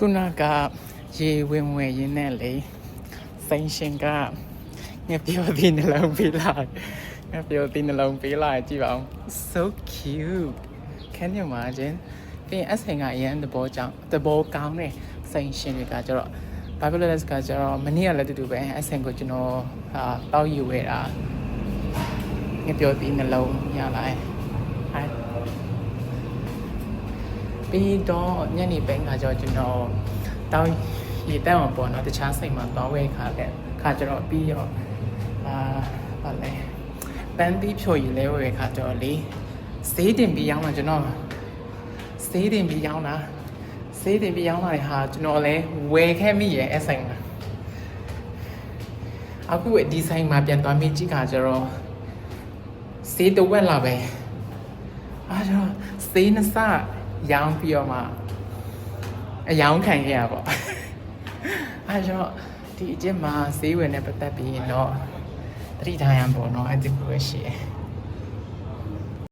ခုနကရေဝင်ဝင်ရင်းနဲ့လေစိန်ရှင်ကငါပြောပြီးနှလုံးပေးလိုက်ငါပြောပြီးနှလုံးပေးလိုက်ကြည့်ပါဦး so cute can you imagine ပြီးရင်အဆိုင်ကအရင်သဘောကြောင့်သဘောကောင်းတဲ့စိန်ရှင်တွေကကျတော့ဘာဖြစ်လို့လဲဆိုတော့ကျတော့မနေ့ကလည်းတူတူပဲအဆိုင်ကိုကျွန်တော်ဟာတောက်ယူဝဲတာငါပြောပြီးနှလုံးရလိုက်ဟိုင် ပြီးတော့ညနေပိုင်းကကျတော့ကျွန်တော်တောင်းရေတက်အောင်ပေါ့နော်တခြားစိတ်မှာတောင်းဝဲခါတဲ့ခါကျတော့ပြီးတော့အာဘာလဲပန်းပြီးဖြိုရည်လဲဝဲခါကျတော့လေစေးတင်ပြီးရောင်းတာကျွန်တော်စေးတင်ပြီးရောင်းတာစေးတင်ပြီးရောင်းတာတွေဟာကျွန်တော်လဲဝယ်ခဲ့မိရဲ့အဆိုင်မှာအခုဒီဆိုင်မှာပြန်သွားမိကြည့်ခါကျတော့စေးတစ်ဝက်လာပဲအားကြောင့်စေးနှစ်စ ရောင်းပြီးတော့မှအယောင်ခံခဲ့ရပေါ့အားကြောင့်ဒီအကျင့်မှာဈေးဝယ်နဲ့ပတ်သက်ပြီးရင်တော့တတိထားရန်ပေါ့နော်အဲ့ဒီကိုပဲရှိတယ်